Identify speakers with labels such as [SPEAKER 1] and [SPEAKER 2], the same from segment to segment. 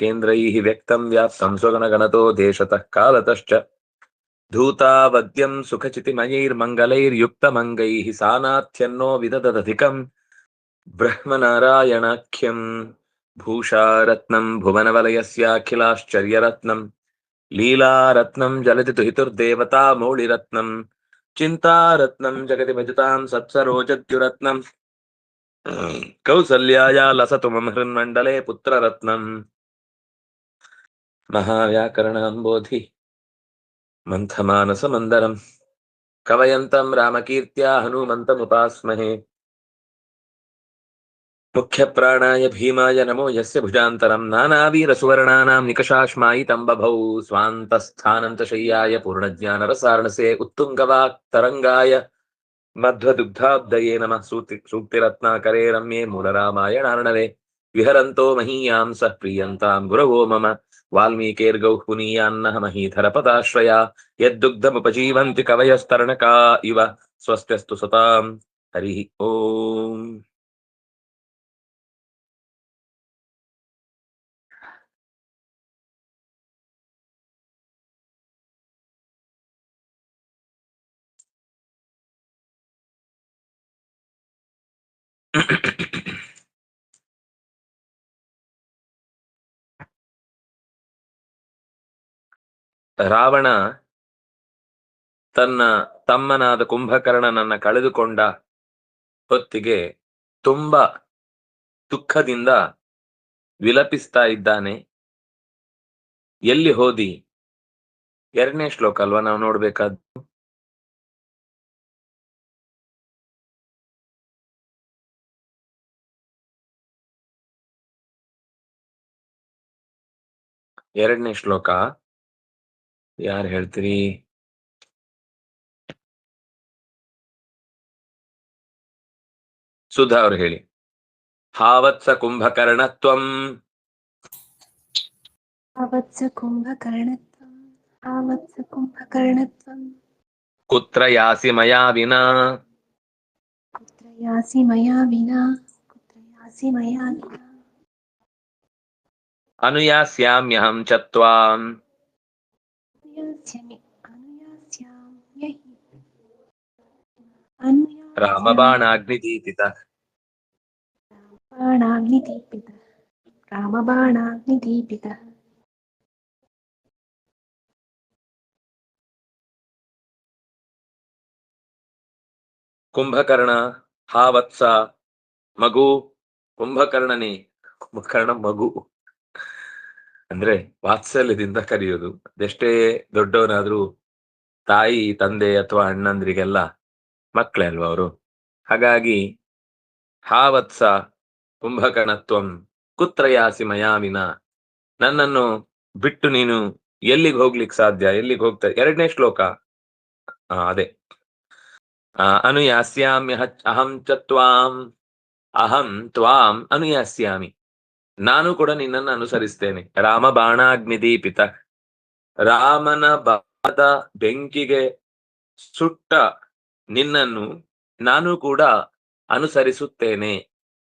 [SPEAKER 1] केन्द्रैः व्यक्तं व्याप्तं स्वगणगणतो देशतः कालतश्च धूतावद्यं सुखचितिमयैर्मङ्गलैर्युक्तमङ्गैः सानाथ्यन्नो विददधिकम् ब्रह्मनारायणाख्यम् भूषारत्नं भुवनवलयस्याखिलाश्चर्यरत्नं लीलारत्नं जलति तुहितुर्देवता मौळिरत्नं चिन्तारत्नं जगति भजतां सत्सरोजद्युरत्नम् कौसल्याया लसतु मम हृन्मण्डले पुत्ररत्नम् महाव्याकरणाम्बोधि मन्थमानसमन्दरम्। कवयन्तं रामकीर्त्या हनूमन्तमुपास्महे। मुख्यप्राणाय भीमाय नमो यस्य भुजान्तरम्। नानावीरसुवर्णानां निकषाश्मायितं बभौ स्वान्तस्थानन्तशय्याय पूर्णज्ञानरसारणसे उत्तुङ्गवाक्तरङ्गाय మధ్వదుగ్ధాబ్దయే నమ సూక్తి సూక్తిరత్నాకరే రమ్యే మూలరామాయ నారణవే. విహరంతో మహీయాం సహ ప్రియంతాం గురవో మమ. వాల్మీకేర్గౌ మహీధర పదాశ్రయా. యద్దుగ్ధముపజీవంతి కవయస్తరణకా ఇవ. స్వస్త్యస్తు సతాం. హరి ఓం. ರಾವಣ ತನ್ನ ತಮ್ಮನಾದ ಕುಂಭಕರ್ಣನನ್ನ ಕಳೆದುಕೊಂಡ ಹೊತ್ತಿಗೆ ತುಂಬಾ ದುಃಖದಿಂದ ವಿಲಪಿಸ್ತಾ ಇದ್ದಾನೆ. ಎಲ್ಲಿ ಹೋದಿ? ಎರಡನೇ ಶ್ಲೋಕ ಅಲ್ವಾ ನಾವು ನೋಡ್ಬೇಕಾದ್ದು ಎರಡನೇ ಶ್ಲೋಕ. We ಹೇಳ್ತೀರಿ ಸುಧಾ ಅವ್ರು ಹೇಳಿ ಹಾವತ್ಸ ಕುಂಭಕರ್ಣತ್ವಂ
[SPEAKER 2] ಆವತ್ಸ ಕುಂಭಕರ್ಣತ್ವಂ ಆವತ್ಸ ಕುಂಭಕರ್ಣತ್ವಂ
[SPEAKER 1] ಕುತ್ರ ಯಾಸಿ ಮಯಾ ವಿನಾ
[SPEAKER 2] ಕುತ್ರ ಯಾಸಿ ಮಯಾ ವಿನಾ ಕುತ್ರ ಯಾಸಿ ಮಯಾ ವಿನಾ
[SPEAKER 1] ಅನುಯಾಸ್ಯಾಮ್ಯಹಂ
[SPEAKER 2] ಚತ್ವಾಂ రామబాణాగ్నిదీపిత
[SPEAKER 1] బాణాగ్నిదీపిత
[SPEAKER 2] రామబాణాగ్నిదీపిత కుంభకర్ణ
[SPEAKER 1] హా వత్స మగు కుంభకర్ణని కుంభకర్ణ మగు ಅಂದ್ರೆ ವಾತ್ಸಲ್ಯದಿಂದ ಕರೆಯೋದು. ಅದೆಷ್ಟೇ ದೊಡ್ಡವನಾದ್ರೂ ತಾಯಿ ತಂದೆ ಅಥವಾ ಅಣ್ಣಂದ್ರಿಗೆಲ್ಲ ಮಕ್ಕಳೇ ಅಲ್ವಾ ಅವರು? ಹಾಗಾಗಿ ಹಾವತ್ಸ ಕುಂಭಕರ್ಣತ್ವಂ ಕುತ್ರಯಾಸಿ ಮಯಾಮಿನ ನನ್ನನ್ನು ಬಿಟ್ಟು ನೀನು ಎಲ್ಲಿಗೆ ಹೋಗ್ಲಿಕ್ಕೆ ಸಾಧ್ಯ? ಎಲ್ಲಿಗೆ ಹೋಗ್ತಾ ಎರಡನೇ ಶ್ಲೋಕ. ಅದೇ. ಆ, ಅನುಯಾಸ್ಯಾಮ್ಯ ಅಹಂ ಚ ತ್ವಾಂ ಅಹಂ ತ್ವಾಂ ಅನುಯಾಸ್ಯಾಮಿ. ನಾನು ಕೂಡ ನಿನ್ನನ್ನು ಅನುಸರಿಸ್ತೇನೆ. ರಾಮ ಬಾಣಾಗ್ನಿದೀಪಿತ ರಾಮನ ಬಾದ ಬೆಂಕಿಗೆ ಸುಟ್ಟ ನಿನ್ನನ್ನು ನಾನು ಕೂಡ ಅನುಸರಿಸುತ್ತೇನೆ.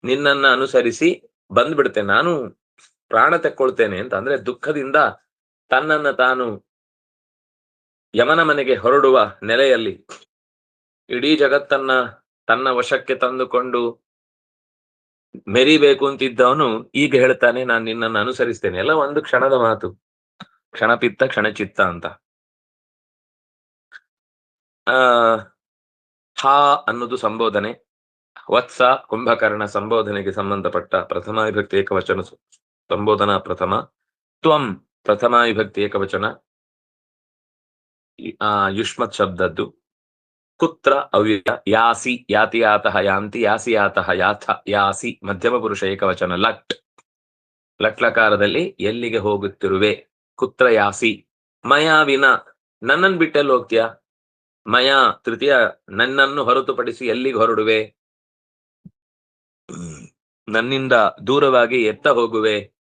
[SPEAKER 1] ನಿನ್ನನ್ನು ಅನುಸರಿಸಿ ಬಂದ್ಬಿಡ್ತೇನೆ. ನಾನು ಪ್ರಾಣ ತೆಕ್ಕೊಳ್ತೇನೆ ಅಂತ. ಅಂದ್ರೆ ದುಃಖದಿಂದ ತನ್ನನ್ನ ತಾನು ಯಮನ ಮನೆಗೆ ಹೊರಡುವ ನೆಲೆಯಲ್ಲಿ ಇಡೀ ಜಗತ್ತನ್ನ ತನ್ನ ವಶಕ್ಕೆ ತಂದುಕೊಂಡು ಮೆರಿಬೇಕು ಅಂತಿದ್ದವನು ಈಗ ಹೇಳ್ತಾನೆ, ನಾನು ನಿನ್ನನ್ನು ಅನುಸರಿಸ್ತೇನೆ. ಎಲ್ಲ ಒಂದು ಕ್ಷಣದ ಮಾತು. ಕ್ಷಣಪಿತ್ತ ಕ್ಷಣಚಿತ್ತ ಅಂತ. ಆ, ಹಾ ಅನ್ನೋದು ಸಂಬೋಧನೆ, ವತ್ಸ ಕುಂಭಕರ್ಣ ಸಂಬೋಧನೆಗೆ ಸಂಬಂಧಪಟ್ಟ ಪ್ರಥಮ ವಿಭಕ್ತಿ ಏಕವಚನ ಸಂಬೋಧನ ಪ್ರಥಮ, ತ್ವಂ ಪ್ರಥಮ ವಿಭಕ್ತಿ ಏಕವಚನ ಆ, ಯುಷ್ಮತ್ ಶಬ್ದದ್ದು. ಕುತ್ರ ಅವ್ಯಯ ಯಾಸಿ ಯಾತಿ ಯಾತಃ ಯಾಂತಿ ಯಾಸಿ ಯಾತಃ ಯಾಥ ಯಾಸಿ ಮಧ್ಯಮ ಪುರುಷ ಏಕವಚನ ಲಟ್. ಲಟ್ಲಕಾರದಲ್ಲಿ ಎಲ್ಲಿಗೆ ಹೋಗುತ್ತಿರುವೆ? ಕುತ್ರ ಯಾಸಿ. ಮಯಾ ವಿನ ನನ್ನನ್ ಬಿಟ್ಟೆಲ್ಲಿ ಹೋಗ್ತೀಯಾ? ಮಯಾ ತೃತೀಯ ನನ್ನನ್ನು ಹೊರತುಪಡಿಸಿ ಎಲ್ಲಿಗೆ ಹೊರಡುವೆ? ನನ್ನಿಂದ ದೂರವಾಗಿ ಎತ್ತ ಹೋಗುವೆ?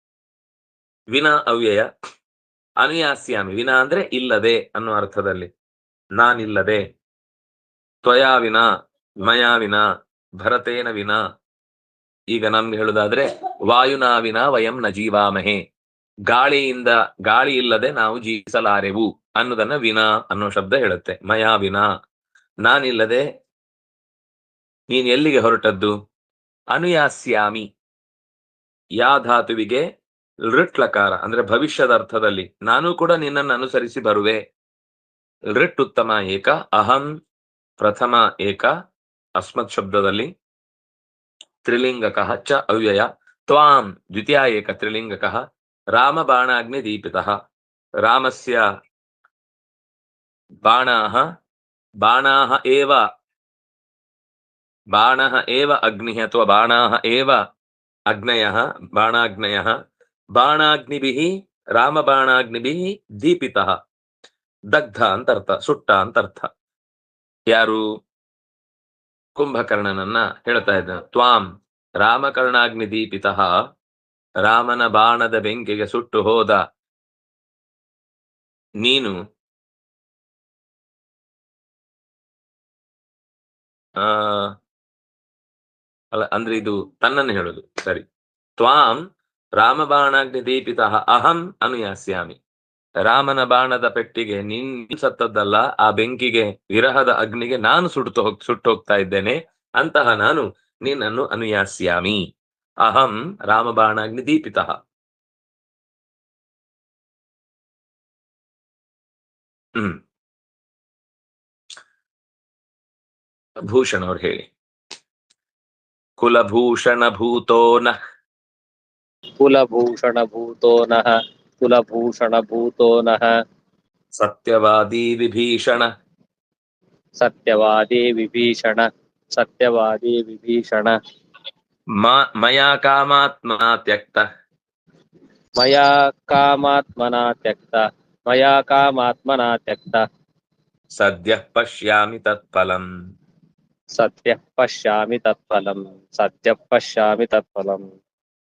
[SPEAKER 1] ವಿನ ಅವ್ಯಯ. ಅನುಯಾಸ್ಯಾಮಿ. ವಿನ ಅಂದ್ರೆ ಇಲ್ಲದೆ ಅನ್ನೋ ಅರ್ಥದಲ್ಲಿ. ನಾನಿಲ್ಲದೆ. ತ್ವಯಾ ವಿನ ಮಯಾ ವಿನ ಭರತೇನ ವಿನ. ಈಗ ನಮ್ಗೆ ಹೇಳುದಾದ್ರೆ, ವಾಯುನಾವಿನ ವಯಂ ನ ಜೀವಾಮಹೆ. ಗಾಳಿಯಿಂದ, ಗಾಳಿ ಇಲ್ಲದೆ ನಾವು ಜೀವಿಸಲಾರೆವು ಅನ್ನೋದನ್ನ ವಿನಾ ಅನ್ನೋ ಶಬ್ದ ಹೇಳುತ್ತೆ. ಮಯಾ ವಿನಾ ನಾನಿಲ್ಲದೆ ನೀನ್ ಎಲ್ಲಿಗೆ ಹೊರಟದ್ದು? ಅನುಯಾಸ್ಯಾಮಿ. ಯಾ ಧಾತುವಿಗೆ ಲೃಟ್ಲಕಾರ ಅಂದ್ರೆ ಭವಿಷ್ಯದ ಅರ್ಥದಲ್ಲಿ. ನಾನು ಕೂಡ ನಿನ್ನನ್ನು ಅನುಸರಿಸಿ ಬರುವೆ. ಲೃಟ್ ಉತ್ತಮ ಏಕ, ಅಹಂ ಪ್ರಥಮ ಏಕ ಅಸ್ಮತ್ ಶಬ್ದದಲ್ಲಿ ತ್ರಿಲಿಂಗಕಃ ಚ ಅವ್ಯಯ ತ್ವಾಂ ದ್ವಿತೀಯ ಏಕ ತ್ರಿಲಿಂಗಕಃ ರಾಮ ಬಾಣಾಗ್ನಿ ದೀಪಿತಃ. ರಾಮಸ್ಯ ಬಾಣಾಹ ಬಾಣಾಹ ಏವ ಬಾಣಃ ಏವ ಅಗ್ನಿಃ ಅಥವಾ ಬಾಣಾಹ ಏವ ಅಗ್ನಯಃ, ಬಾಣಾಗ್ನಯಃ, ಬಾಣಾಗ್ನಿಭಿಃ ರಾಮಬಾಣಾಗ್ನಿಭಿಃ ದೀಪಿತಃ. ದಗ್ಧ ಅಂತ ಅರ್ಥ ಸುಟ್ಟ ಅಂತ ಅರ್ಥ ಯಾರು? ಕುಂಭಕರ್ಣನನ್ನ ಹೇಳ್ತಾ ಇದ್ದ. ತ್ವಾಂ ರಾಮಕರ್ಣಾಗ್ನಿ ದೀಪಿತ ರಾಮನ ಬಾಣದ ಬೆಂಕಿಗೆ ಸುಟ್ಟು ಹೋದ. ನೀನು? ಆ, ಅಲ್ಲ, ಅಂದ್ರೆ ಇದು ತನ್ನನ್ನು ಹೇಳುದು. ಸರಿ. ತ್ವಾಂ ರಾಮಬಾಣಾಗ್ನಿ ದೀಪಿತಃ ಅಹಂ ಅನುಯಾಸ್ಯಾಮಿ. ರಾಮನ ಬಾಣದ ಪೆಟ್ಟಿಗೆ ನಿನ್ ಸತ್ತದ್ದಲ್ಲ ಆ ಬೆಂಕಿಗೆ, ವಿರಹದ ಅಗ್ನಿಗೆ ನಾನು ಸುಟ್ಟು ಹೋಗ್, ಸುಟ್ಟು ಹೋಗ್ತಾ ಇದ್ದೇನೆ, ಅಂತಹ ನಾನು ನಿನ್ನನ್ನು ಅನುಯಾಸ್ಯಾಮಿ. ಅಹಂ ರಾಮಬಾಣಾಗ್ನಿ ದೀಪಿತಃ. ಭೂಷಣ ಅವ್ರು ಹೇಳಿ. ಕುಲಭೂಷಣ ಭೂತೋ ನ.
[SPEAKER 3] ಕುಲಭೂಷಣಭೂತೋ ನಃ. ಕುಲಭೂಷಣಭೂತೋ ನಃ
[SPEAKER 1] ಸತ್ಯವಾದಿ ವಿಭೀಷಣ
[SPEAKER 3] ಸತ್ಯವಾದಿ ವಿಭೀಷಣ ಸತ್ಯವಾದಿ ವಿಭೀಷಣ
[SPEAKER 1] ಮ- ಮಯಾ ಕಾಮಾತ್ಮ ತ್ಯಕ್ತ
[SPEAKER 3] ಮಯಾ ಕಾಮಾತ್ಮನ ತ್ಯಕ್ತ ಮಯಾ ಕಾಮಾತ್ಮನ ತ್ಯಕ್ತ
[SPEAKER 1] ಸದ್ಯ ಪಶ್ಯಾಮಿ ತತ್ಫಲಂ
[SPEAKER 3] ಸತ್ಯ ಪಶ್ಯಾಮಿ ತತ್ಫಲಂ ಸತ್ಯ ಪಶ್ಯಾಮಿ ತತ್ಫಲಂ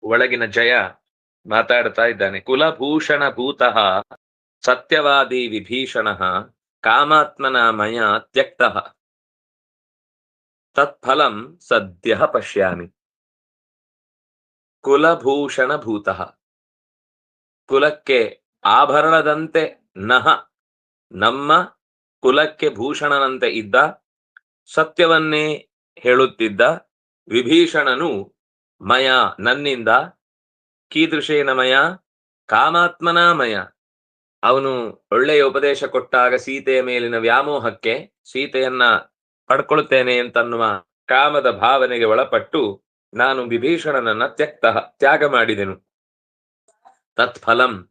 [SPEAKER 1] ಒಳಗಿನ ಜಯ ಮಾತಾಡ್ತಾ ಇದ್ದಾನೆ. ಕುಲಭೂಷಣ ಭೂತಃ ಸತ್ಯವಾದಿ ವಿಭೀಷಣ ಕಾಮಾತ್ಮನ ಮಯ ತ್ಯಕ್ತ. ತತ್ಫಲಂ ಸದ್ಯ ಪಶ್ಯಾಮಿ. ಕುಲಭೂಷಣ ಭೂತಃ ಕುಲಕ್ಕೆ ಆಭರಣದಂತೆ ನಹ. ನಮ್ಮ ಕುಲಕ್ಕೆ ಭೂಷಣನಂತೆ ಇದ್ದ ಸತ್ಯವನ್ನೇ ಹೇಳುತ್ತಿದ್ದ ವಿಭೀಷಣನು ಮಯ ನನ್ನಿಂದ ಕೀದೃಶೇನ ಮಯ ಕಾಮಾತ್ಮನ ಮಯ. ಅವನು ಒಳ್ಳೆಯ ಉಪದೇಶ ಕೊಟ್ಟಾಗ ಸೀತೆಯ ಮೇಲಿನ ವ್ಯಾಮೋಹಕ್ಕೆ ಸೀತೆಯನ್ನ ಪಡ್ಕೊಳ್ತೇನೆ ಅಂತನ್ನುವ ಕಾಮದ ಭಾವನೆಗೆ ಒಳಪಟ್ಟು ನಾನು ವಿಭೀಷಣನನ್ನ ತ್ಯಕ್ತ, ತ್ಯಾಗ ಮಾಡಿದೆನು. ತತ್ಫಲಂ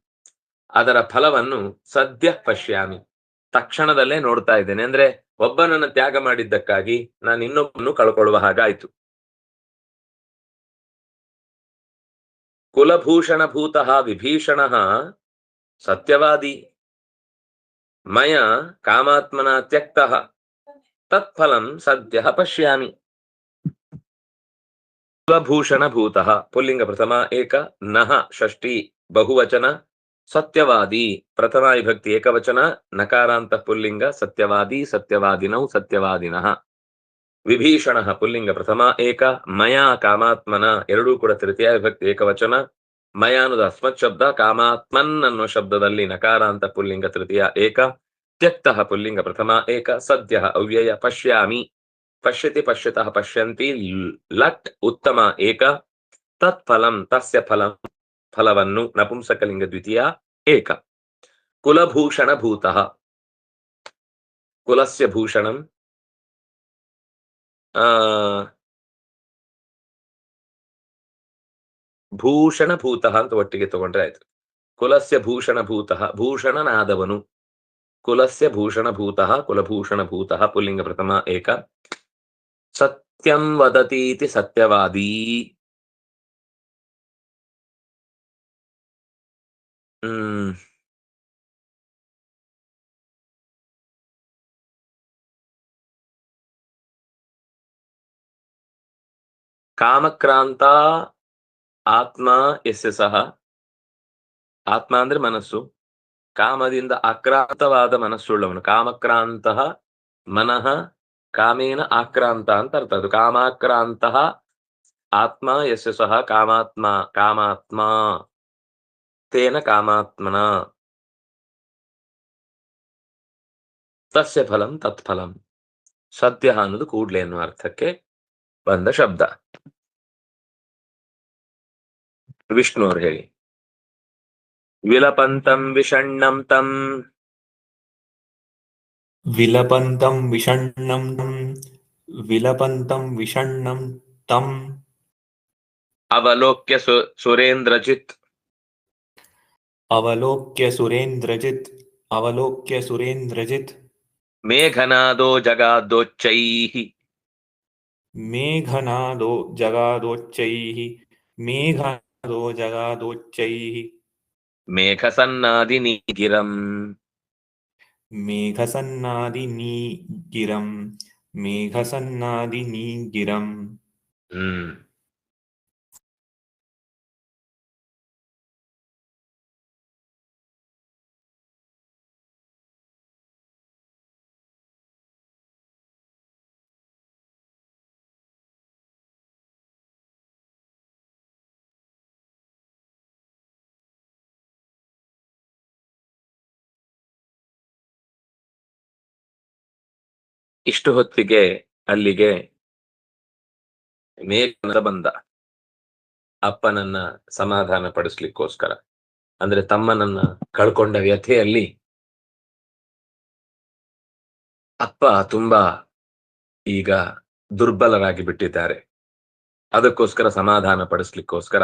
[SPEAKER 1] ಅದರ ಫಲವನ್ನು ಸದ್ಯ ಪಶ್ಯಾಮಿ. ತಕ್ಷಣದಲ್ಲೇ ನೋಡ್ತಾ ಇದ್ದೇನೆ. ಅಂದ್ರೆ ಒಬ್ಬನನ್ನ ತ್ಯಾಗ ಮಾಡಿದ್ದಕ್ಕಾಗಿ ನಾನು ಇನ್ನೊಬ್ಬನು ಕಳ್ಕೊಳ್ಳುವ ಹಾಗಾಯ್ತು. ಕುಲಭೂಷಣ ಭೂತಃ ವಿಭೀಷಣ ಸತ್ಯವಾದಿ ಮಯ ಕಾಮಾತ್ಮನ ತ್ಯಕ್ತ ತತ್ಫಲಂ ಸದ್ಯ ಪಶ್ಯಾಮಿ ಕುಲಭೂಷಣ ಭೂತಃ ಪುಲ್ಲಿಂಗ ಪ್ರಥಮ ಏಕ ನಹ ಷಷ್ಠಿ ಬಹುವಚನ ಸತ್ಯವಾದಿ ಪ್ರಥಮ ವಿಭಕ್ತಿ ಏಕವಚನ ನಕಾರಾಂತ ಪುಲ್ಲಿಂಗ ಸತ್ಯವಾದಿ ಸತ್ಯವಾದಿನೌ ಸತ್ಯವಾದಿನಃ ವಿಭೀಷಣ ಪುಲ್ಲಿಂಗ ಪ್ರಥಮ ಏಕ, ಮಯಾ ಕಾಮಾತ್ಮನ ಎರಡೂ ಕೂಡ ತೃತೀಯ ವಿಭಕ್ತಿ ಏಕವಚನ. ಮಯ ಅನ್ನೋದು ಅಸ್ಮತ್ ಶಬ್ದ, ಕಾಮಾತ್ಮನ್ ಅನ್ನೋ ಶಬ್ದದಲ್ಲಿ ನಕಾರಾಂತ ಪುಲ್ಲಿಂಗ ತೃತೀಯ ಏಕ. ತ್ಯಕ್ತ ಪುಲ್ಲಿಂಗ ಪ್ರಥಮ ಏಕ, ಸದ್ಯ ಅವ್ಯಯ ಪಶ್ಯಾಮಿ. ಪಶ್ಯತಿ ಪಶ್ಯತಃ ಪಶ್ಯಂತಿ, ಲಟ್ ಉತ್ತಮ ಏಕ. ತತ್ಫಲಂ ತಸ್ಯ ಫಲಂ ಫಲವನ್ನು ನಪುಂಸಕಲಿಂಗ ದ್ವಿತೀಯ ಏಕ. ಕುಲಭೂಷಣ ಭೂತಃ. ಕುಲಸ್ಯ ಭೂಷಣಂ ಭೂಷಣ ಭೂತಃ ಅಂತ ಒಟ್ಟಿಗೆ ತಗೊಂಡ್ರೆ ಆಯ್ತು. ಕುಲಸ್ಯ ಭೂಷಣ ಭೂತಃ ಭೂಷಣನಾದವನು. ಕುಲಸ್ಯ ಭೂಷಣ ಭೂತಃ ಕುಲಭೂಷಣ ಭೂತಃ ಪುಲ್ಲಿಂಗ ಪ್ರಥಮ ಏಕ. ಸತ್ಯಂ ವದತೀತಿ ಸತ್ಯವಾದಿ. ಹ್ಮ್. ಕಾಮಕ್ರಾಂತ ಆತ್ಮ ಎಸ್ಯ ಸಹ ಆತ್ಮ ಅಂದ್ರೆ ಮನಸ್ಸು ಕಾಮದಿಂದ ಆಕ್ರಾಂತವಾದ ಮನಸ್ಸುಳ್ಳವನು ಕಾಮಕ್ರಾಂತ ಮನಃ ಕಾಮೇನ ಆಕ್ರಾಂತ ಅಂತ ಅರ್ಥ ಅದು ಕಾಮಾಕ್ರಾಂತ ಆತ್ಮ ಯಸ್ಯ ಸಹ ಕಾಮಾತ್ಮ ಕಾಮಾತ್ಮ ತೇನ ಕಾಮಾತ್ಮನ ತಸ್ಯ ಫಲಂ ತತ್ಫಲಂ ಸತ್ಯ ಅನ್ನೋದು ಕೂಡ್ಲೆ ಎನ್ನುವ ಅರ್ಥಕ್ಕೆ ಬಂದ ಶಬ್ದ ವಿಷ್ಣು ಅವ್ರು ಹೇಳಿ ವಿಲಪಂತಂ ವಿಷಣ್ಣಂ ತಂ
[SPEAKER 4] ವಿಲಪಂತಂ ವಿಷಣ್ಣಂ ವಿಲಪಂತಂ ವಿಷಣ್ಣಂ ತಂ
[SPEAKER 1] ಅವಲೋಕ್ಯ ಸುರೇಂದ್ರಜಿತ್
[SPEAKER 4] ಅವಲೋಕ್ಯ ಸುರೇಂದ್ರಜಿತ್ ಅವಲೋಕ್ಯ ಸುರೇಂದ್ರಜಿತ್
[SPEAKER 1] ಮೇಘನಾದೋ ಜಗಾದೋಚ್ಚೈ
[SPEAKER 4] मेघनादो जगादोच्च मेघनादो जगादोच्चैः।
[SPEAKER 1] मेघसन्नादिनीगिरम्।
[SPEAKER 4] मेघसन्नादिनीगिरम् मेघसन्नादिनीगिरम्।
[SPEAKER 1] हम्म। ಇಷ್ಟು ಹೊತ್ತಿಗೆ ಅಲ್ಲಿಗೆ ಮೇಘನ ಬಂದ. ಅಪ್ಪನನ್ನ ಸಮಾಧಾನ ಪಡಿಸ್ಲಿಕ್ಕೋಸ್ಕರ. ಅಂದ್ರೆ ತಮ್ಮನನ್ನ ಕಳ್ಕೊಂಡ ವ್ಯಥೆಯಲ್ಲಿ ಅಪ್ಪ ತುಂಬಾ ಈಗ ದುರ್ಬಲರಾಗಿ ಬಿಟ್ಟಿದ್ದಾರೆ. ಅದಕ್ಕೋಸ್ಕರ ಸಮಾಧಾನ ಪಡಿಸ್ಲಿಕ್ಕೋಸ್ಕರ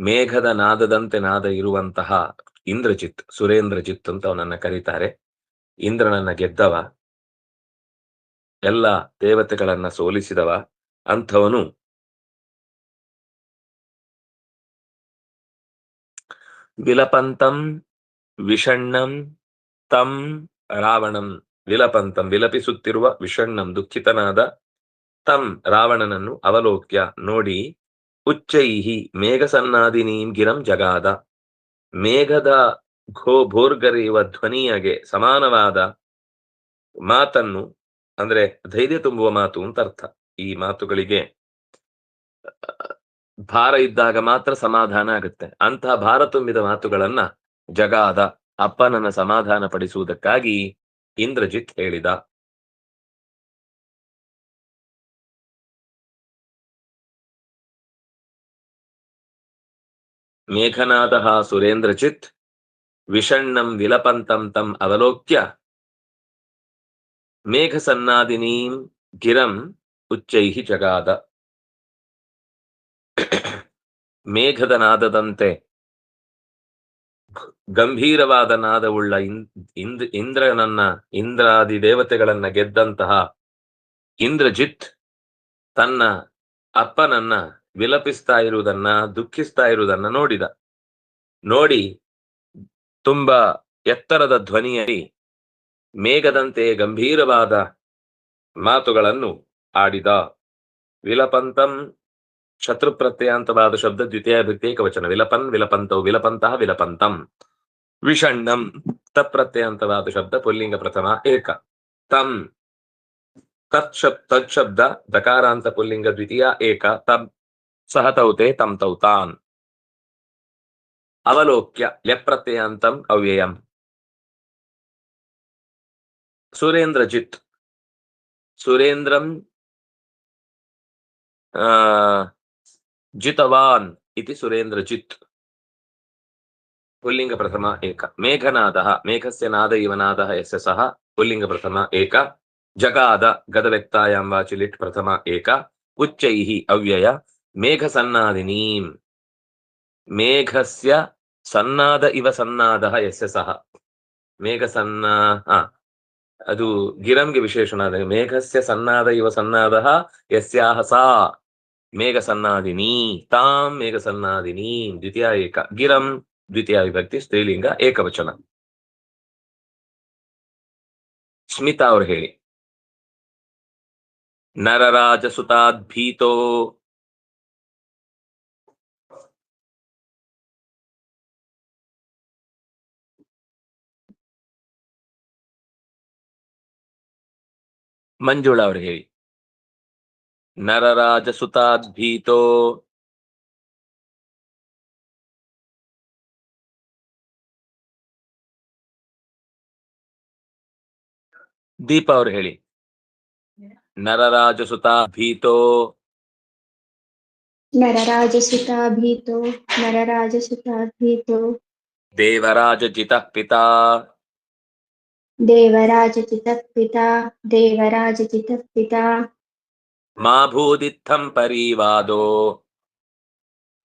[SPEAKER 1] ಮೇಘದ ನಾದದಂತೆ ನಾದ ಇರುವಂತಹ ಇಂದ್ರಜಿತ್, ಸುರೇಂದ್ರಜಿತ್ ಅಂತ ಅವನನ್ನ ಕರೀತಾರೆ. ಇಂದ್ರನನ್ನ ಗೆದ್ದವ. ಎಲ್ಲ ದೇವತೆಗಳನ್ನ ಸೋಲಿಸಿದವ, ಅಂಥವನು ವಿಲಪಂತಂ, ವಿಷಣ್ಣಂ, ತಂ, ರಾವಣಂ. ವಿಲಪಂತಂ ವಿಲಪಿಸುತ್ತಿರುವ ವಿಷಣ್ಣಂ ದುಃಖಿತನಾದ ತಂ ರಾವಣನನ್ನು ಅವಲೋಕ್ಯ ನೋಡಿ ಉಚ್ಚೈಹಿ ಮೇಘಸನ್ನಾದಿನೀಂ ಗಿರಂ ಜಗಾದ. ಮೇಘದ ಘೋ ಭೋರ್ಗರೆಯುವ ಧ್ವನಿಯಗೆ ಸಮಾನವಾದ ಮಾತನ್ನು ಅಂದ್ರೆ ಧೈರ್ಯ ತುಂಬುವ ಮಾತು ಅಂತ ಅರ್ಥ. ಈ ಮಾತುಗಳಿಗೆ, ಭಾರ ಇದ್ದಾಗ ಮಾತ್ರ ಸಮಾಧಾನ ಆಗುತ್ತೆ. ಅಂತಹ ಭಾರ ತುಂಬಿದ ಮಾತುಗಳನ್ನ ಜಗಾದ ಅಪ್ಪನನ್ನ ಸಮಾಧಾನ ಪಡಿಸುವುದಕ್ಕಾಗಿ ಇಂದ್ರಜಿತ್ ಹೇಳಿದ. ಮೇಘನಾಥ ಸುರೇಂದ್ರಜಿತ್, ವಿಷಣ್ಣಂ ವಿಲಪಂತಂ ತಂ ಅವಲೋಕ್ಯ ಮೇಘಸನ್ನಾದಿನೀಂ ಗಿರಂ ಉಚ್ಚೈಹಿ ಜಗಾದ. ಮೇಘದ ನಾದದಂತೆ ಗಂಭೀರವಾದ ನಾದವುಳ್ಳ ಇಂದ್, ಇಂದ್ರನನ್ನ, ಇಂದ್ರಾದಿ ದೇವತೆಗಳನ್ನ ಗೆದ್ದಂತಹ ಇಂದ್ರಜಿತ್ ತನ್ನ ಅಪ್ಪನನ್ನ ವಿಲಪಿಸ್ತಾ ಇರುವುದನ್ನ, ದುಃಖಿಸ್ತಾ ಇರುವುದನ್ನ ನೋಡಿದ. ನೋಡಿ, ತುಂಬಾ ಎತ್ತರದ ಧ್ವನಿಯಲ್ಲಿ ಮೇಘದಂತೆ ಗಂಭೀರವಾದ ಮಾತುಗಳನ್ನು ಆಡಿದ ವಿಲಪಂತಂ ಶತ್ರು ಪ್ರತ್ಯಯಾಂತವಾದ ಶಬ್ದ ದ್ವಿತೀಯ ಪ್ರತ್ಯೇಕ ವಚನ. ವಿಲಪನ್, ವಿಲಪಂತೌ ವಿಲಪಂತಹ ವಿಲಪಂತಂ. ವಿಷಣ್ಣಂ ತಪ್ರತ್ಯಯಾಂತವಾದ ಶಬ್ದ, ಪುಲ್ಲಿಂಗ ಪ್ರಥಮ, ಏಕ. ತಂ, ತತ್ ಶಬ್ ತತ್ ಶಬ್ದ, ದಕಾರಾಂತ, ಪುಲ್ಲಿಂಗ ದ್ವಿತೀಯ, ಏಕ. ತಂ ಸಹ ತೌತೆ ತಂ ತೌತಾನ್. ಅವಲೋಕ್ಯ, ಲ್ಯಪ್ರತ್ಯಯಾಂತಂ, ಅವ್ಯಯಂ. ಸುರೇಂದ್ರಜಿತ್. ಸುರೇಂದ್ರಂ ಜಿತವಾನ್ ಇತಿ ಸುರೇಂದ್ರಜಿತ್. ಪುಲ್ಲಿಂಗ ಪ್ರಥಮ ಏಕ. ಮೇಘನಾದ, ಮೇಘಸ್ಯ ನಾದ ಇವ ನಾದ ಯಸ್ಯ ಸಹ. ಪುಲ್ಲಿಂಗ ಪ್ರಥಮ ಏಕ. ಜಗಾದ ಗದವ್ಯಕ್ತಾಯಾಂ ವಾಚಿ ಲಿಟ್ ಪ್ರಥಮ ಏಕ. ಉಚ್ಚೈಃ ಅವ್ಯಯ. ಮೇಘ ಸನ್ನಾದಿನೀಂ ಮೇಘಸ್ಯ ಸನ್ನಾದ ಇವ ಸನ್ನಾದ ಯಸ್ಯ ಸಹ. ಮೇಘ ಸನ್ನ ಅದು ಗಿರಂಗೆ ವಿಶೇಷಣ ಮೇಘಸ್ಯ ಸನ್ನಾದ ಇವ ಸನ್ನಾದ ಯಸ್ಯಾಹ ಸಾ. ಮೇಘ ಸನ್ನಾದಿನಿ, ತಾಂ ಮೇಘ ಸನ್ನಾದಿನಿ, ದ್ವಿತೀಯ ಏಕ, ಗಿರಂ ದ್ವಿತೀಯ ವಿಭಕ್ತಿ, ಸ್ತ್ರೀಲಿಂಗ ಏಕವಚನ. ಸ್ಮಿತಾ ಅವ್ರು ಹೇಳಿ. ನರರಾಜ मंजुला और हेवी नरराज दीप और हेली नरराज सुता
[SPEAKER 2] भीतो नरराज
[SPEAKER 1] सुता भीतो नरराज सुता भीतो देवराज जिता पिता।
[SPEAKER 2] देवराजचितः पिता देवराजचितः पिता
[SPEAKER 1] ಮಾ ಭೂದಿತ್ತಂ ಪರೀವಾದೋ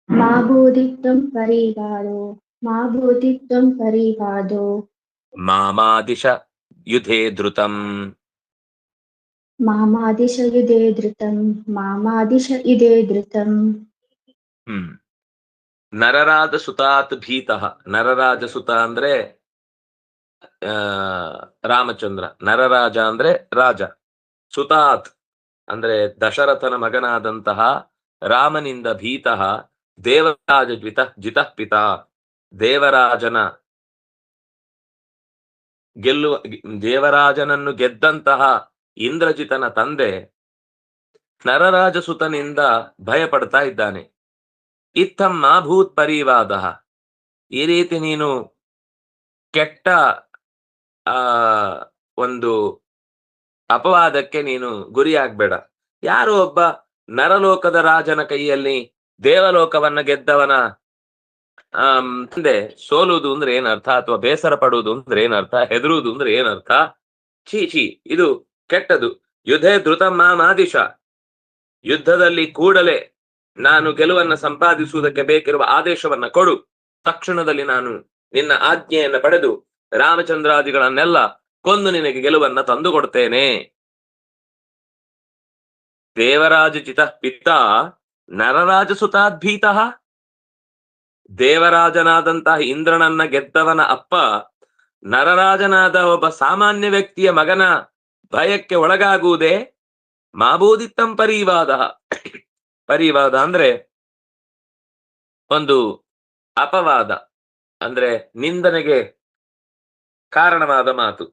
[SPEAKER 2] मा बोधित्वं परिवारो मा बोधित्वं परिवादो
[SPEAKER 1] ಮಾಮಾದಿಶ ಯುಧೇ ಧೃತಂ
[SPEAKER 2] मामादिश युधे धृतं मामादिश युधे धृतम्
[SPEAKER 1] ಹ್ಮ್ ನರರಾಜ ಸುತಾತ್ ಭೀತಃ ನರರಾಜ ಸುತ ಅಂದ್ರೆ ಆ ರಾಮಚಂದ್ರ. ನರರಾಜ ಅಂದ್ರೆ ರಾಜ. ಸುತಾತ್ ಅಂದ್ರೆ ದಶರಥನ ಮಗನಾದಂತಹ ರಾಮನಿಂದ ಭೀತಃ ದೇವರಾಜ ಜಿತ, ಜಿತಃ ಪಿತಾ. ದೇವರಾಜನ ಗೆಲ್ಲುವ, ದೇವರಾಜನನ್ನು ಗೆದ್ದಂತಹ ಇಂದ್ರಜಿತನ ತಂದೆ ನರರಾಜ ಸುತನಿಂದ ಭಯ ಪಡ್ತಾ ಇದ್ದಾನೆ. ಇತ್ತಮ್ಮ ಭೂತ್ ಪರಿವಾದ ಈ ರೀತಿ ನೀನು ಕೆಟ್ಟ ಆ, ಒಂದು ಅಪವಾದಕ್ಕೆ ನೀನು ಗುರಿಯಾಗ್ಬೇಡ. ಯಾರು ಒಬ್ಬ ನರಲೋಕದ ರಾಜನ ಕೈಯಲ್ಲಿ ದೇವಲೋಕವನ್ನ ಗೆದ್ದವನ ಆ ಮುಂದೆ ಸೋಲುವುದು ಅಂದ್ರೆ ಏನರ್ಥ ಅಥವಾ ಬೇಸರ ಪಡುವುದು ಅಂದ್ರೆ ಏನರ್ಥ ಹೆದರುವುದು ಅಂದ್ರೆ ಏನರ್ಥ ಛೀ ಛೀ, ಇದು ಕೆಟ್ಟದು. ಯುದ್ಧೇ ಧೃತ ಮಾಮಾದಿಶ ಯುದ್ಧದಲ್ಲಿ ಕೂಡಲೇ ನಾನು ಗೆಲುವನ್ನ ಸಂಪಾದಿಸುವುದಕ್ಕೆ ಬೇಕಿರುವ ಆದೇಶವನ್ನ ಕೊಡು. ತಕ್ಷಣದಲ್ಲಿ ನಾನು ನಿನ್ನ ಆಜ್ಞೆಯನ್ನ ಪಡೆದು ರಾಮಚಂದ್ರಾದಿಗಳನ್ನೆಲ್ಲ ಕೊಂದು ನಿನಗೆ ಗೆಲುವನ್ನ ತಂದು ಕೊಡ್ತೇನೆ ದೇವರಾಜಚಿತ ಪಿತ್ತ ನರರಾಜ ಸುತಾದ್ಭೀತಃ ದೇವರಾಜನಾದಂತಹ ಇಂದ್ರನನ್ನ ಗೆದ್ದವನ ಅಪ್ಪ ನರರಾಜನಾದ ಒಬ್ಬ ಸಾಮಾನ್ಯ ವ್ಯಕ್ತಿಯ ಮಗನ ಭಯಕ್ಕೆ ಒಳಗಾಗುವುದೇ ಮಾಬೋದಿತ್ತಂ ಪರಿವಾದ. ಪರಿವಾದ ಅಂದ್ರೆ ಒಂದು ಅಪವಾದ, ಅಂದ್ರೆ ನಿಂದನೆಗೆ ಕಾರಣವಾದ ಮಾತು.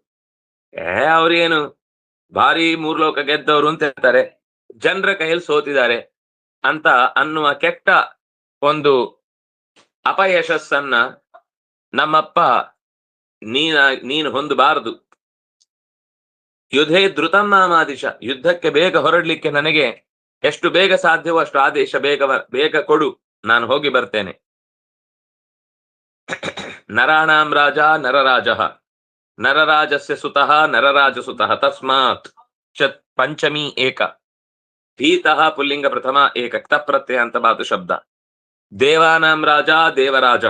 [SPEAKER 1] ಏ, ಅವ್ರೇನು? ಭಾರಿ ಮೂರ್ಲೋಕ ಗೆದ್ದವರು ಅಂತ ಹೇಳ್ತಾರೆ. ಜನರ ಕೈಯಲ್ಲಿ ಸೋತಿದ್ದಾರೆ ಅಂತ ಅನ್ನುವ ಕೆಟ್ಟ ಒಂದು ಅಪಯಶಸ್ಸನ್ನ ನಮ್ಮಪ್ಪ ನೀನ, ನೀನು ಹೊಂದಬಾರದು. ಯುಧೇ ಧೃತಂ ಮಾಮಾದಿಶ, ಯುದ್ಧಕ್ಕೆ ಬೇಗ ಹೊರಡ್ಲಿಕ್ಕೆ ನನಗೆ ಎಷ್ಟು ಬೇಗ ಸಾಧ್ಯವೋ ಅಷ್ಟು ಆದೇಶ ಬೇಗ ಬೇಗ ಕೊಡು, ನಾನು ಹೋಗಿ ಬರ್ತೇನೆ. ನರಾಣಾಂ ರಾಜ ನರರಾಜ. ನರರಾಜಸ್ಯ ಸುತಃ ನರರಾಜ ಸುತಃ ತಸ್ಮಾತ್ ಚ ಪಂಚಮಿ ಏಕ ಭೀತಃ ಪುಲ್ಲಿಂಗ ಪ್ರಥಮ ಏಕ ಕ್ತಪ್ರತ್ಯಯ ಅಂತ ಬಾತು ಶಬ್ದ ದೇವಾನಾಂ ರಾಜ ದೇವರಾಜ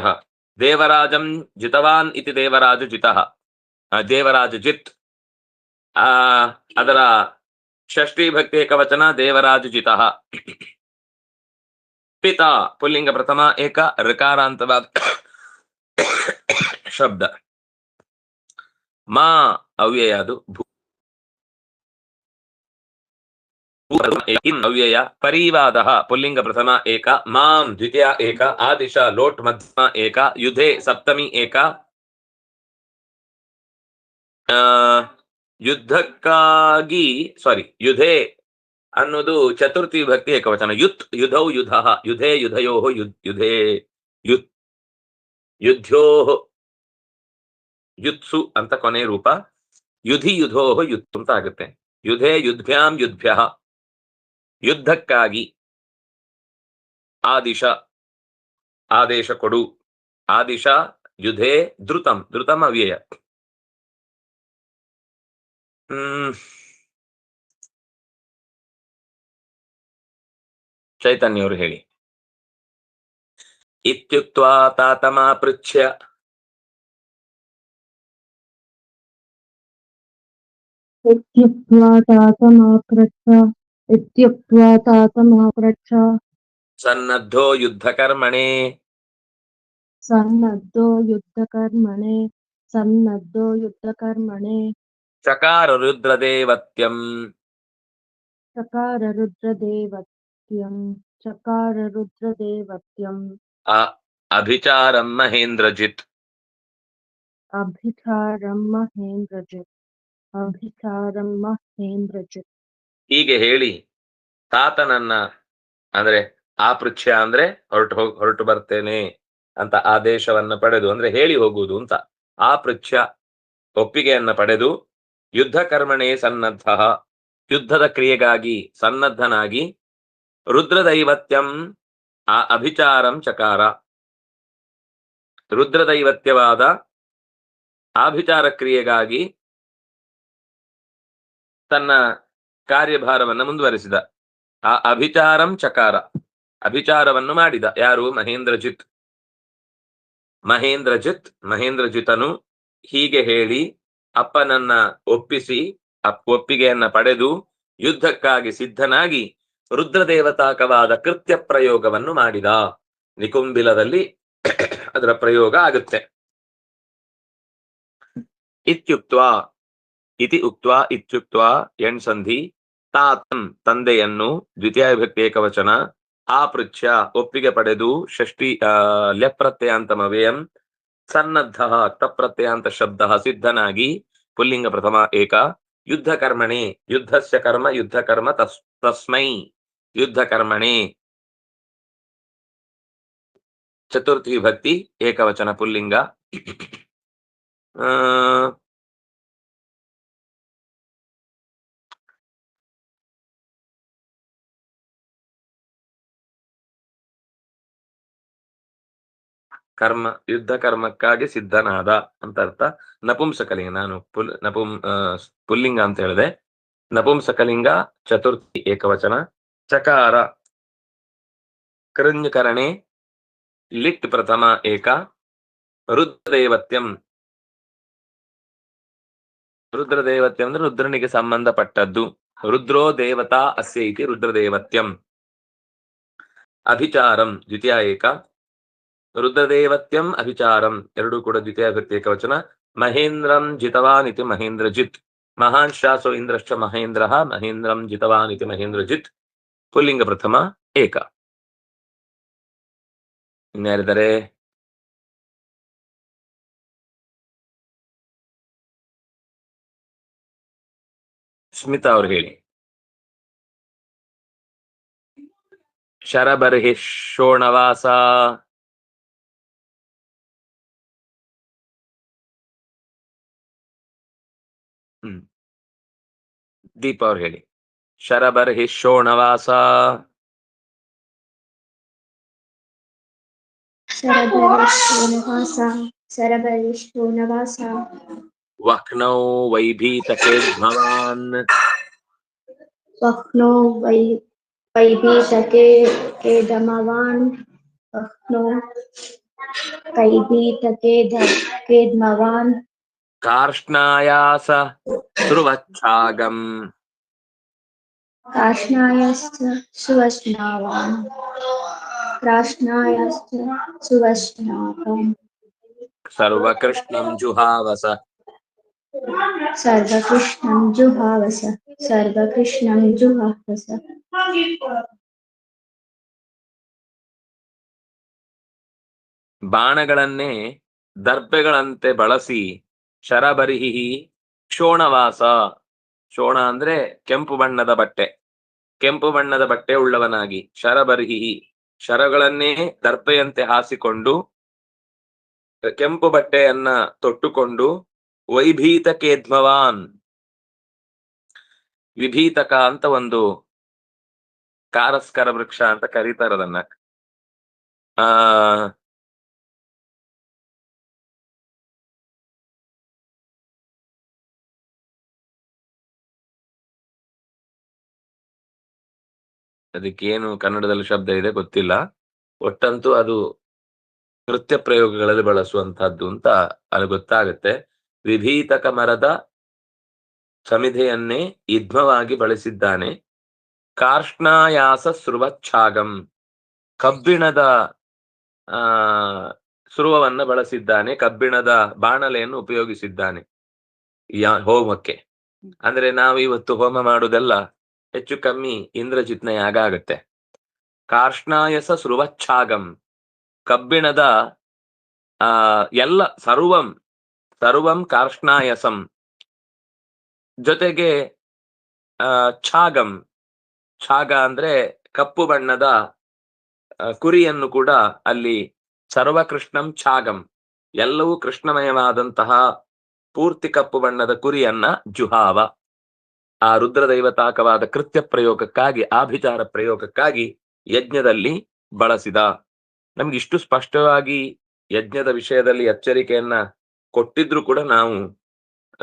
[SPEAKER 1] ದೇವರಾಜಂ ಜಿತವಾನ್ ಇತಿ ದೇವರಾಜ ಜಿತಃ ಆ, ದೇವರಾಜ ಜಿತ್ ಆ ಅದರ ಷಷ್ಠಿ ಭಕ್ತಿ ಏಕವಚನ ದೇವರಾಜ ಜಿತಃ ಪಿತಾ ಪುಲ್ಲಿಂಗ ಪ್ರಥಮ ಏಕ ಋಕಾರಾಂತವಾದ ಶಬ್ದ ಮಾ ಅವ್ಯಯ ಅದು ಇನ್ ಅವ್ಯಯ ಪರಿವಾದ ಪುಲ್ಲಿಂಗ ಪ್ರಥಮ ಏಕ, ಮಾಂ ದ್ವಿತೀಯ ಏಕ, ಆದಿಶ ಲೋಟ್ ಮಧ್ಯಮ ಏಕ, ಯುಧೆ ಸಪ್ತಮಿ ಏಕ. ಯುದ್ಧಕ್ಕಾಗಿ ಸಾರಿ ಯುಧೆ ಅನ್ನೋದು ಚತುರ್ಥಿ ವಿಭಕ್ತಿ ಏಕವಚನ. ಯುತ್, ಯುಧೌ, ಯುಧ, ಯುಧೆ, ಯುಧಯೋ ಯುಧೆ, ಯುತ್, ಯುದ್ಧೋ. ಯುತ್ಸು ಅಂತ ಕೊನೆ ರೂಪ, ಯುಧಿ ಯುಧೋ ಯುತ್ ಅಂತ ಆಗುತ್ತೆ. ಯುಧೇ ಯುದ್ಭ್ಯಾಂ ಯುದ್ಭ್ಯ. ಯುದ್ಧಕ್ಕಾಗಿ ಆದಿಶ, ಆದೇಶ ಕೊಡು. ಆದಿಶ, ಯುಧೇ ಧೃತಂ ಧೃತಂ ಅವ್ಯಯ. ಹ್ಮ್. ಚೈತನ್ಯವರು ಹೇಳಿ. ಇತ್ಯುಕ್ತ್ವಾ ತಾತಮಾಪೃಚ್ಛ್ಯ
[SPEAKER 5] इत्युक्त्वा तातमाक्रच्छ इत्युक्त्वा
[SPEAKER 1] तातमाक्रच्छ
[SPEAKER 5] सन्नद्धो युद्धकर्मणे। सन्नद्धो युद्धकर्मणे
[SPEAKER 1] सन्नद्धो युद्धकर्मणे।
[SPEAKER 5] चकार रुद्रदेवत्यम् चकार रुद्रदेवत्यम्
[SPEAKER 1] चकार रुद्रदेवत्यम्
[SPEAKER 5] अभिचारम् महेन्द्रजित्। अभिचारम् महेन्द्रजित्।
[SPEAKER 1] ಹೀಗೆ ಹೇಳಿ ತಾತನನ್ನ ಅಂದ್ರೆ ಆ ಪೃಚ್ಛ ಅಂದ್ರೆ ಹೊರಟು ಹೋಗ್, ಹೊರಟು ಬರ್ತೇನೆ ಅಂತ ಆದೇಶವನ್ನ ಪಡೆದು ಅಂದ್ರೆ ಹೇಳಿ ಹೋಗುವುದು ಅಂತ. ಆ ಪೃಚ್ಛ ಒಪ್ಪಿಗೆಯನ್ನ ಪಡೆದು ಯುದ್ಧ ಕರ್ಮಣೆ ಸನ್ನದ್ಧ, ಯುದ್ಧದ ಕ್ರಿಯೆಗಾಗಿ ಸನ್ನದ್ಧನಾಗಿ ರುದ್ರ ರುದ್ರದೈವತ್ಯಂ ಆ ಅಭಿಚಾರಂ ಚಕಾರ. ರುದ್ರದೈವತ್ಯವಾದ ಆಭಿಚಾರ ಕ್ರಿಯೆಗಾಗಿ ತನ್ನ ಕಾರ್ಯಭಾರವನ್ನ ಮುಂದುವರೆಸಿದ. ಆ ಅಭಿಚಾರಂ ಚಕಾರ, ಅಭಿಚಾರವನ್ನು ಮಾಡಿದ. ಯಾರು? ಮಹೇಂದ್ರಜಿತ್. ಮಹೇಂದ್ರಜಿತ್, ಮಹೇಂದ್ರಜಿತನು ಹೀಗೆ ಹೇಳಿ, ಅಪ್ಪನನ್ನ ಒಪ್ಪಿಸಿ ಅಪ್ಪ ಒಪ್ಪಿಗೆಯನ್ನ ಪಡೆದು, ಯುದ್ಧಕ್ಕಾಗಿ ಸಿದ್ಧನಾಗಿ, ರುದ್ರದೇವತಾಕವಾದ ಕೃತ್ಯ ಪ್ರಯೋಗವನ್ನು ಮಾಡಿದ. ನಿಕುಂಬಿಲದಲ್ಲಿ ಅದರ ಪ್ರಯೋಗ ಆಗುತ್ತೆ. ಇತ್ಯುಕ್ತ್ವಾ ಇತಿ ಉಕ್ತ್ವಾ ಇತ್ಯುಕ್ತ್ವಾ ಎಣ್ ಸಂಧಿ ತಾತನ್ ತಂದೆಯನ್ನು ದ್ವಿತೀಯ ವಿಭಕ್ತಿ ಏಕವಚನ ಆಪೃಚ್ಛ ಒಪ್ಪಿಗೆ ಪಡೆದು ಷಷ್ಟಿ ಆ ಲೆಪ್ರತ್ಯಯಾಂತಮ ವ್ಯಯಂ ಸನ್ನದ್ಧ ತಪ್ರತ್ಯಯಾಂತ ಶಬ್ದ ಸಿದ್ಧನಾಗಿ ಪುಲ್ಲಿಂಗ ಪ್ರಥಮ ಏಕ ಯುದ್ಧ ಕರ್ಮಣೆ ಯುದ್ಧಸ್ಯ ಕರ್ಮ ಯುದ್ಧ ಕರ್ಮ ತಸ್ ತಸ್ಮೈ ಯುದ್ಧ ಕರ್ಮಣೆ ಚತುರ್ಥಿ ವಿಭಕ್ತಿ ಏಕವಚನ ಪುಲ್ಲಿಂಗ ಕರ್ಮ, ಯುದ್ಧ ಕರ್ಮಕ್ಕಾಗಿ ಸಿದ್ಧನಾದ ಅಂತ ಅರ್ಥ. ನಪುಂಸಕಲಿಂಗ, ನಾನು ಪುಲ್, ನಪುಂ ಪುಲ್ಲಿಂಗ ಅಂತ ಹೇಳಿದೆ. ನಪುಂಸಕಲಿಂಗ, ಚತುರ್ಥಿ ಏಕವಚನ, ಚಕಾರ, ಕೃಂಜಕರಣೆ, ಲಿಟ್ ಪ್ರಥಮ ಏಕ, ರುದ್ರದೇವತ್ಯಂ ರುದ್ರದೇವತ್ಯಂ ಅಂದ್ರೆ ರುದ್ರನಿಗೆ ಸಂಬಂಧಪಟ್ಟದ್ದು. ರುದ್ರೋ ದೇವತಾ ಅಸ್ಯ ಇತಿ ರುದ್ರದೇವತ್ಯಂ. ಅಭಿಚಾರಂ, ದ್ವಿತೀಯ ಏಕ. ರುದ್ರದೇವತ್ಯಂ ಅಭಿಚಾರಂ. ಎರಡೂ ಕೂಡ ದ್ವಿತೀಯ ವಿಭಕ್ತಿ ಏಕವಚನ. ಮಹೇಂದ್ರಂ ಜಿತವಾನ್ ಇತಿ ಮಹೇಂದ್ರಜಿತ್. ಮಹಾನ್ ಶಾಸೋ ಇಂದ್ರಶ್ಚ ಮಹೇಂದ್ರ, ಮಹೇಂದ್ರಂ ಜಿತವಾನ್ ಇತಿ ಮಹೇಂದ್ರಜಿತ್. ಪುಲ್ಲಿಂಗ ಪ್ರಥಮ ಏಕ. ಇನ್ಯಾರಿದ್ದಾರೆ ಸ್ಮಿತಾ ಅವ್ರು ಹೇಳಿ. ಶರಬರ್ಹಿ ಶೋಣವಾಸ. ದೀಪ ಅವ್ರು ಹೇಳಿ ಶರಬರ್ಹಿ ಶೋಣವಾಸ
[SPEAKER 2] ಶರಬರಿಷ್ಠೋನವಾಸ ಶರಬರಿಷ್ಠೋನವಾಸ
[SPEAKER 1] ವಕ್ನೌ ವೈಭೀತಕೆ ಭವಾನ್
[SPEAKER 2] ವಹ್ನೋ ವೈ ವೈಭೀತಕೆ ಕೇದಮವಾನ್ ವಹ್ನೋ ಕೈಭೀತಕೆ ಕೇದ್ಮವಾನ್
[SPEAKER 1] ಕಾರ್ಷ್ಣಾಯಾಸ ಧ್ರುವಚ್ಛಾಗಂ
[SPEAKER 2] ಕಾಷ್ಣಾಯಶ್ಚ ಸುವಸ್ನಾವಾನ್ ಕ್ರಾಷ್ಣಾಯಶ್ಚ ಸುವಸ್ನಾವಾನ್
[SPEAKER 1] ಸರ್ವಕೃಷ್ಣಂ ಜುಹಾವಸ
[SPEAKER 2] ಸರ್ವಕೃಷ್ಣಂ ಜುಹಾವಸ ಸರ್ವಕೃಷ್ಣಂ ಜುಹಾವಸ
[SPEAKER 1] ಬಾಣಗಳನ್ನೇ ದರ್ಪೆಗಳಂತೆ ಬಳಸಿ ಶರಬರಿಹಿ ಕ್ಷೋಣವಾಸ ಶೋಣ ಅಂದ್ರೆ ಕೆಂಪು ಬಣ್ಣದ ಬಟ್ಟೆ. ಕೆಂಪು ಬಣ್ಣದ ಬಟ್ಟೆ ಉಳ್ಳವನಾಗಿ. ಶರಬರಿಹಿ ಶರಗಳನ್ನೇ ದರ್ಪೆಯಂತೆ ಹಾಸಿಕೊಂಡು, ಕೆಂಪು ಬಟ್ಟೆಯನ್ನ ತೊಟ್ಟುಕೊಂಡು ವೈಭೀತ ಕೇಧ್ಮವಾನ್ ವಿಭೀತಕ ಅಂತ ಒಂದು ಕಾರಸ್ಕರ ವೃಕ್ಷ ಅಂತ ಕರೀತಾರೆ ಅದನ್ನ. ಆ ಏನು ಕನ್ನಡದಲ್ಲಿ ಶಬ್ದ ಇದೆ ಗೊತ್ತಿಲ್ಲ. ಒಟ್ಟಂತೂ ಅದು ನೃತ್ಯ ಪ್ರಯೋಗಗಳಲ್ಲಿ ಬಳಸುವಂತಹದ್ದು ಅಂತ ಅದು ಗೊತ್ತಾಗುತ್ತೆ. ವಿಭೀತಕ ಮರದ ಸಮಿಧೆಯನ್ನೇ ಇದ್ಮವಾಗಿ ಬಳಸಿದ್ದಾನೆ. ಕಾರ್ಷ್ಣಾಯಾಸ ಸೃವಚ್ಛಾಗಂ ಕಬ್ಬಿಣದ ಆ ಸುರುವವನ್ನ ಬಳಸಿದ್ದಾನೆ. ಕಬ್ಬಿಣದ ಬಾಣಲೆಯನ್ನು ಉಪಯೋಗಿಸಿದ್ದಾನೆ. ಯಾ ಹೋಮಕ್ಕೆ. ಅಂದ್ರೆ ನಾವು ಇವತ್ತು ಹೋಮ ಮಾಡುವುದೆಲ್ಲ ಹೆಚ್ಚು ಕಮ್ಮಿ ಇಂದ್ರಜಿತ್ನ ಯಾಗ ಆಗುತ್ತೆ. ಕಾರ್ಷ್ಣಾಯಸ ಸೃವಚ್ಛಾಗಂ ಕಬ್ಬಿಣದ, ಆ, ಎಲ್ಲ ಸರ್ವಂ ಸರ್ವಂ ಕಾರ್ಷ್ಣಾಯಸಂ. ಜೊತೆಗೆ ಛಾಗಂ. ಛಾಗ ಅಂದ್ರೆ ಕಪ್ಪು ಬಣ್ಣದ ಕುರಿಯನ್ನು ಕೂಡ ಅಲ್ಲಿ ಸರ್ವಕೃಷ್ಣಂ ಛಾಗಂ. ಎಲ್ಲವೂ ಕೃಷ್ಣಮಯವಾದಂತಹ ಪೂರ್ತಿ ಕಪ್ಪು ಬಣ್ಣದ ಕುರಿಯನ್ನ ಜುಹಾವ. ಆ ರುದ್ರದೈವತಾಕವಾದ ಕೃತ್ಯ ಪ್ರಯೋಗಕ್ಕಾಗಿ, ಆಭಿಚಾರ ಪ್ರಯೋಗಕ್ಕಾಗಿ ಯಜ್ಞದಲ್ಲಿ ಬಳಸಿದ. ನಮ್ಗೆ ಇಷ್ಟು ಸ್ಪಷ್ಟವಾಗಿ ಯಜ್ಞದ ವಿಷಯದಲ್ಲಿ ಎಚ್ಚರಿಕೆಯನ್ನ ಕೊಟ್ಟಿದ್ರು ಕೂಡ ನಾವು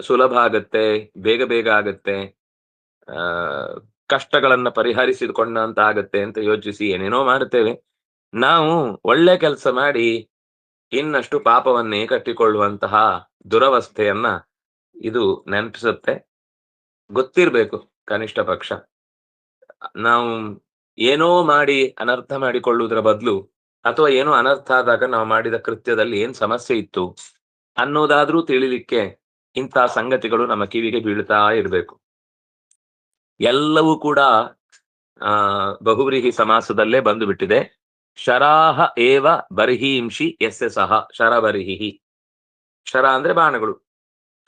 [SPEAKER 1] ಸುಲಭ ಆಗತ್ತೆ, ಬೇಗ ಬೇಗ ಆಗತ್ತೆ, ಆ, ಕಷ್ಟಗಳನ್ನ ಪರಿಹರಿಸಿಕೊಂಡಂತ ಆಗತ್ತೆ ಅಂತ ಯೋಚಿಸಿ ಏನೇನೋ ಮಾಡುತ್ತೇವೆ. ನಾವು ಒಳ್ಳೆ ಕೆಲಸ ಮಾಡಿ ಇನ್ನಷ್ಟು ಪಾಪವನ್ನೇ ಕಟ್ಟಿಕೊಳ್ಳುವಂತಹ ದುರವಸ್ಥೆಯನ್ನ ಇದು ನೆನಪಿಸುತ್ತೆ. ಗೊತ್ತಿರ್ಬೇಕು ಕನಿಷ್ಠ ಪಕ್ಷ. ನಾವು ಏನೋ ಮಾಡಿ ಅನರ್ಥ ಮಾಡಿಕೊಳ್ಳುವುದರ ಬದಲು ಅಥವಾ ಏನೋ ಅನರ್ಥ ಆದಾಗ ನಾವು ಮಾಡಿದ ಕೃತ್ಯದಲ್ಲಿ ಏನ್ ಸಮಸ್ಯೆ ಇತ್ತು ಅನ್ನೋದಾದ್ರೂ ತಿಳಿಲಿಕ್ಕೆ ಇಂತಹ ಸಂಗತಿಗಳು ನಮ್ಮ ಕಿವಿಗೆ ಬೀಳ್ತಾ ಇರಬೇಕು. ಎಲ್ಲವೂ ಕೂಡ, ಆ, ಬಹುವ್ರೀಹಿ ಸಮಾಸದಲ್ಲೇ ಬಂದು ಬಿಟ್ಟಿದೆ ಶರಾಹ ಏವ ಬರ್ಹಿಂಶಿ ಎಸ್ ಎ ಸಹ ಶರಬರ್ಹಿ ಶರ ಅಂದ್ರೆ ಬಾಣಗಳು.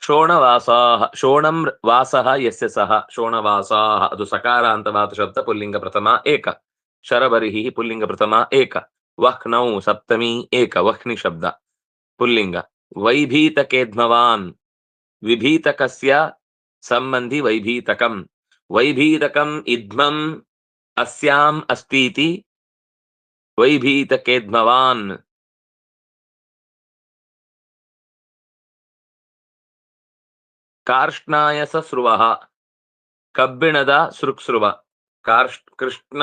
[SPEAKER 1] ಶೋಣವಾಸಾಹ ಶೋಣಂ ವಾಸಃ ಯಸ್ಯ ಸಹ ಶೋಣವಾಸಾಹ ಅದು ಸಕಾರಾಂತವಾದ ಶಬ್ದ ಪುಲ್ಲಿಂಗ ಪ್ರಥಮ ಏಕ ಶರಬರ್ಹಿ ಪುಲ್ಲಿಂಗ ಪ್ರಥಮ ಏಕ ವಹ್ನೌ ಸಪ್ತಮಿ ಏಕ ವಹ್ನಿ ಶಬ್ದ ಪುಲ್ಲಿಂಗ ವೈಭೀತಕೇಧ್ಮವಾನ್ ವಿಭೀತಕಸ್ಯ ಸಂಬಂಧಿ ವೈಭೀತಕಂ ವೈಭೀತಕಂ ಇದ್ಮಂ ಅಸ್ಯಾಂ ಅಸ್ತೀತಿ ವೈಭೀತಕೇಧ್ಮವಾನ್ ಕಾರ್ಷ್ಣಾಯಸ ಸ್ರುವ ಕಬ್ಬಿಣದ ಸೃಕ್ಸ್ರುವ ಕಾರ್ಷ್ ಕೃಷ್ಣ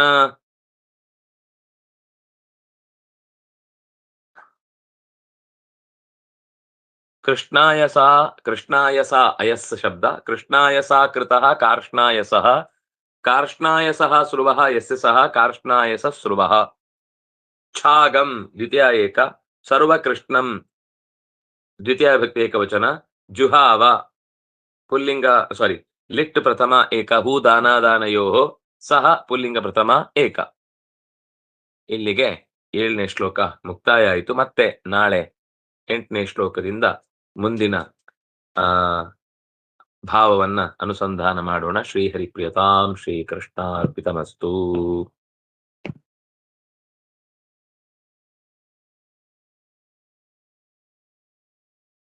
[SPEAKER 1] ಕೃಷ್ಣಾಯಸ ಕೃಷ್ಣಾಯಸ ಅಯಸ್ ಶಬ್ದ ಕೃಷ್ಣಾಯಸ ಕೃತಃ ಕಾರ್ಷ್ಣಾಯಸಃ ಕಾರ್ಷ್ಣಾಯಸಃ ಸ್ರುವಃ ಯಸ್ಯ ಸಹ ಕಾರ್ಷ್ಣಾಯಸ ಸ್ರುವಃ ಛಾಗಂ ದ್ವಿತೀಯ ಏಕ ಸರ್ವಕೃಷ್ಣಂ ದ್ವಿತೀಯ ಭಕ್ತಿ ಏಕವಚನ ಜುಹಾವ ಪುಲ್ಲಿಂಗ ಸಾರಿ ಲಿಟ್ ಪ್ರಥಮ ಏಕ, ಹೂ ದಾನಾದಾನಯೋ ಸಹ ಪುಲ್ಲಿಂಗ ಪ್ರಥಮ ಏಕ. ಇಲ್ಲಿಗೆ ಏಳನೇ ಶ್ಲೋಕ ಮುಕ್ತಾಯ ಆಯಿತು ಮತ್ತೆ ನಾಳೆ ಎಂಟನೇ ಶ್ಲೋಕದಿಂದ ಮುಂದಿನ, ಆ, ಭಾವವನ್ನ ಅನುಸಂಧಾನ ಮಾಡೋಣ. ಶ್ರೀಹರಿ ಪ್ರಿಯತಾಂ ಶ್ರೀ ಕೃಷ್ಣ ಅರ್ಪಿತಮಸ್ತು